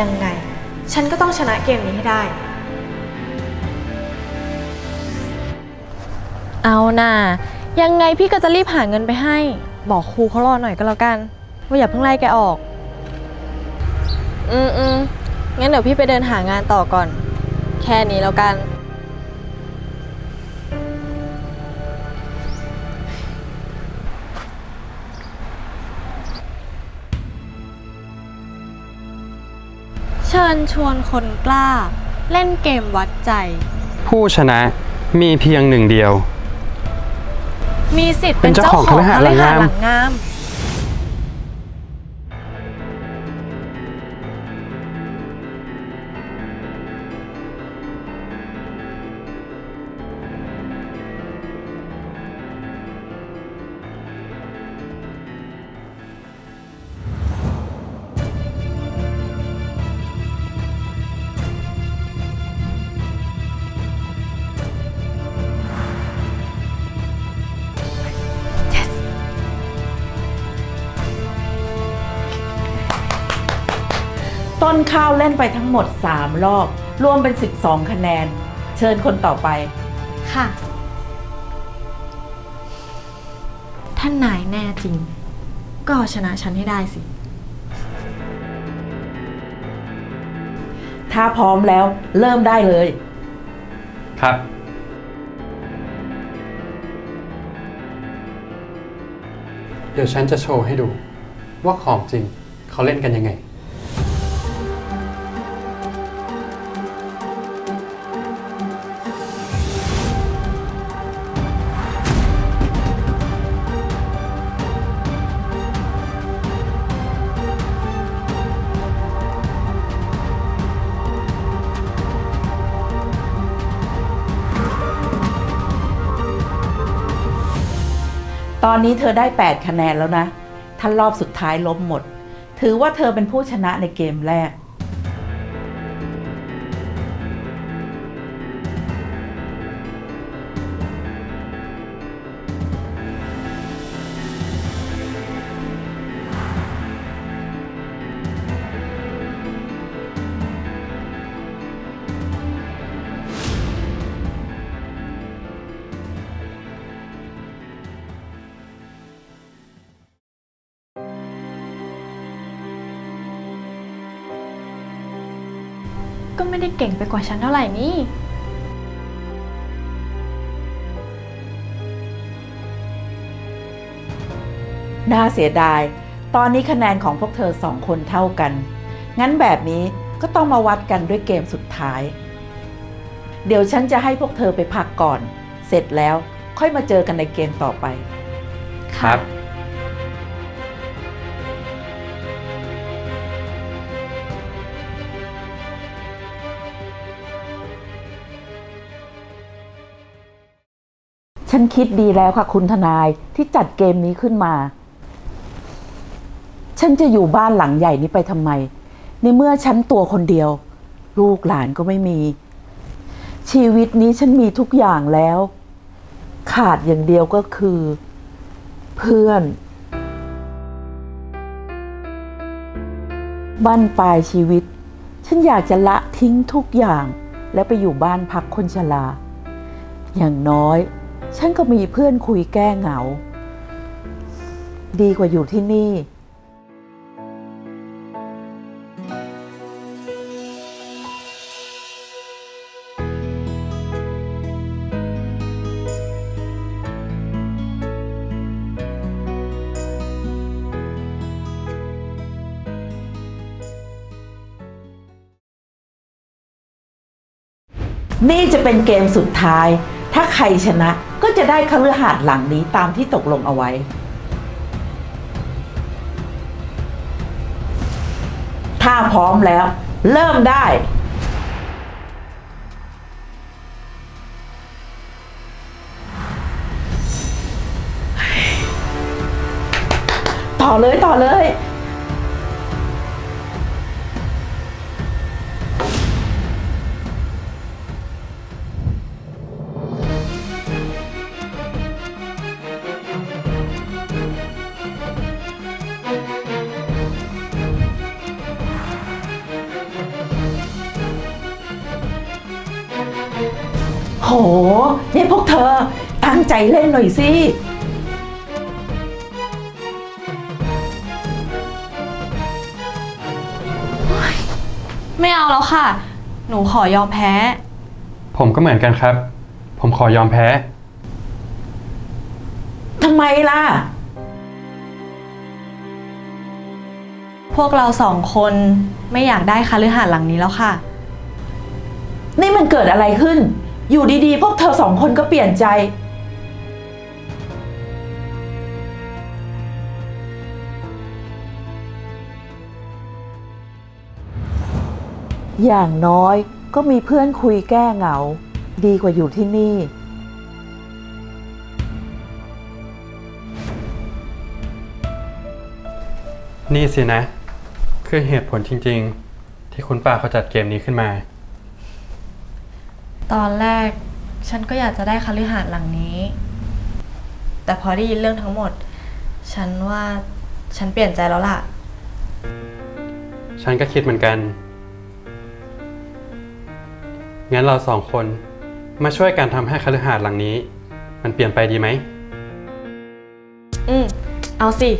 ยังไง ฉันก็ต้องชนะเกมนี้ให้ได้ เอาน่ะยังไงพี่ก็จะรีบหาเงินไปให้ บอกครูเขารอหน่อยก็แล้วกัน ว่าอย่าเพิ่งไล่แกออก อืมอืมงั้นเดี๋ยวพี่ไปเดินหางานต่อก่อน แค่นี้แล้วกัน เชิญชวนคนกล้า เล่นเกมวัดใจ ผู้ชนะมีเพียงหนึ่งเดียว มีสิทธิ์เป็เป็นนเจ้าเจ้าขขอองงคฤหาสน์คฤหาสน์หลังงาม ต้นข้าวเล่นไปทั้งหมด 3 รอบ รวมเป็น 12 คะแนน เชิญคนต่อไป ค่ะ ท่านนายแน่จริง ก็เอาชนะฉันให้ได้สิ ถ้าพร้อมแล้วเริ่มได้เลย ครับ เดี๋ยวฉันจะโชว์ให้ดู ว่าของจริงเขาเล่นกันยังไง ตอนนี้เธอได้ 8 คะแนนแล้วนะ ถ้ารอบสุดท้ายล้มหมด ถือว่าเธอเป็นผู้ชนะในเกมแรก ก็ไม่ได้เก่งไปกว่าฉันเท่าไหร่นี่ น่าเสียดาย ตอนนี้คะแนนของพวกเธอสองคนเท่ากัน งั้นแบบนี้ก็ต้องมาวัดกันด้วยเกมสุดท้าย เดี๋ยวฉันจะให้พวกเธอไปพักก่อน เสร็จแล้วค่อยมาเจอกันในเกมต่อไป ครับ ฉันคิดดีแล้วค่ะคุณทนายที่จัดเกมนี้ขึ้นมา ฉันจะอยู่บ้านหลังใหญ่นี้ไปทำไม ในเมื่อฉันตัวคนเดียว ลูกหลานก็ไม่มี ชีวิตนี้ฉันมีทุกอย่างแล้ว ขาดอย่างเดียวก็คือ เพื่อน บ้านปลายชีวิต ฉันอยากจะละทิ้งทุกอย่าง แล้วไปอยู่บ้านพักคนชราอย่างน้อย ฉันก็มีเพื่อนคุยแก้เหงา ดีกว่าอยู่ที่นี่ นี่จะเป็นเกมสุดท้าย ถ้าใครชนะ ก็จะได้คฤหาสน์หลังนี้ตามที่ตกลงเอาไว้ ถ้าพร้อมแล้ว เริ่มได้ ต่อเลยต่อเลย โหนี่พวกเธอตั้งใจเล่นหน่อยสิ ไม่เอาแล้วค่ะ หนูขอยอมแพ้ ผมก็เหมือนกันครับ ผมขอยอมแพ้ ทำไมล่ะ พวกเราสองคนไม่อยากได้คฤหาสน์หลังนี้แล้วค่ะ นี่มันเกิดอะไรขึ้น อยู่ดีๆ พวกเธอสองคนก็เปลี่ยนใจ อย่างน้อยก็มีเพื่อนคุยแก้เหงา ดีกว่าอยู่ที่นี่ นี่สินะ คือเหตุผลจริงๆ ที่คุณป้าเขาจัดเกมนี้ขึ้นมา ตอนแรกฉันก็อยากจะได้คฤหาสน์หลังนี้ แต่พอได้ยินเรื่องทั้งหมด ฉันว่าฉันเปลี่ยนใจแล้วล่ะ ฉันก็คิดเหมือนกัน งั้นเราสองคนมาช่วยกันทำให้คฤหาสน์หลังนี้ มันเปลี่ยนไปดีไหม อืม เอาสิ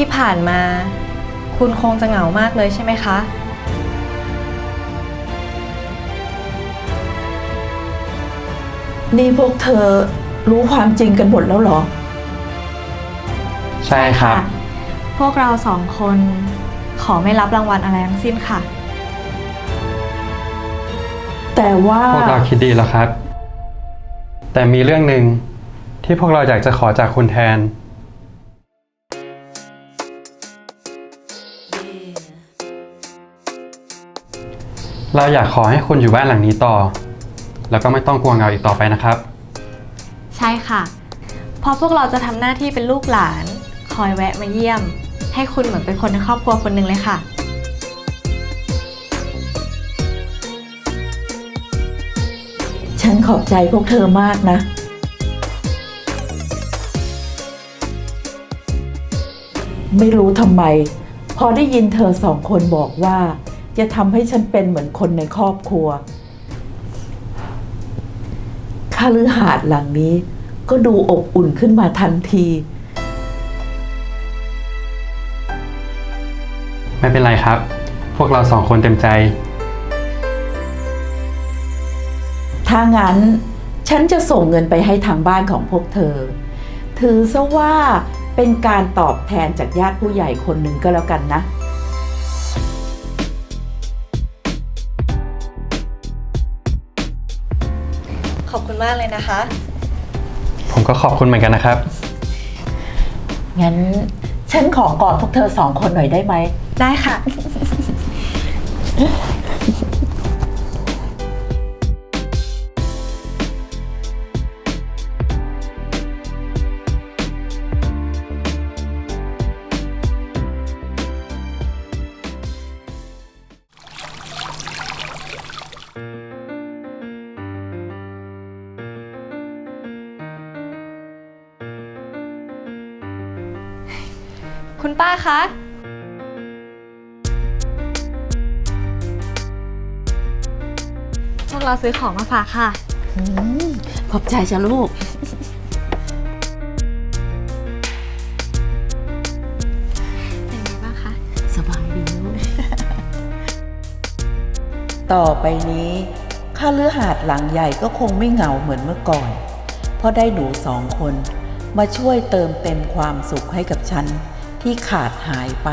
ที่ผ่านมา คุณคงจะเหงามากเลยใช่ไหมคะ นี่พวกเธอรู้ความจริงกันหมดแล้วเหรอ ใช่ครับ พวกเราสองคนขอไม่รับรางวัลอะไรทั้งสิ้นค่ะ แต่ว่า พวกเราคิดดีแล้วครับ แต่มีเรื่องหนึ่งที่พวกเราอยากจะขอจากคุณแทน เราอยากขอให้คุณอยู่บ้านหลังนี้ต่อ แล้วก็ไม่ต้องกลัวเหงาอีกต่อไปนะครับ ใช่ค่ะ เพราะพวกเราจะทำหน้าที่เป็นลูกหลาน คอยแวะมาเยี่ยม ให้คุณเหมือนเป็นคนในครอบครัวคนหนึ่งเลยค่ะ ฉันขอบใจพวกเธอมากนะ ไม่รู้ทำไม พอได้ยินเธอสองคนบอกว่า จะทำให้ฉันเป็นเหมือนคนในครอบครัวคาลือหาดหลังนี้ก็ดูอบอุ่นขึ้นมาทันที ไม่เป็นไรครับ พวกเราสองคนเต็มใจ ถ้างั้นฉันจะส่งเงินไปให้ทางบ้านของพวกเธอ ถือซะว่าเป็นการตอบแทนจากญาติผู้ใหญ่คนหนึ่งก็แล้วกันนะ ขอบคุณมากเลยนะคะ ผมก็ขอบคุณเหมือนกันนะครับ งั้นฉันขอกอดพวกเธอสองคนหน่อยได้ไหม ได้ค่ะ คุณป้าคะ พวกเราซื้อของมาฝากค่ะ อืมขอบใจจ้ะลูก เป็นไงบ้างคะ สบายดีลูก ต่อไปนี้ค่าเลือหาดหลังใหญ่ก็คงไม่เหงาเหมือนเมื่อก่อน เพราะได้หนูสองคน มาช่วยเติมเต็มความสุขให้กับฉัน ที่ขาดหายไป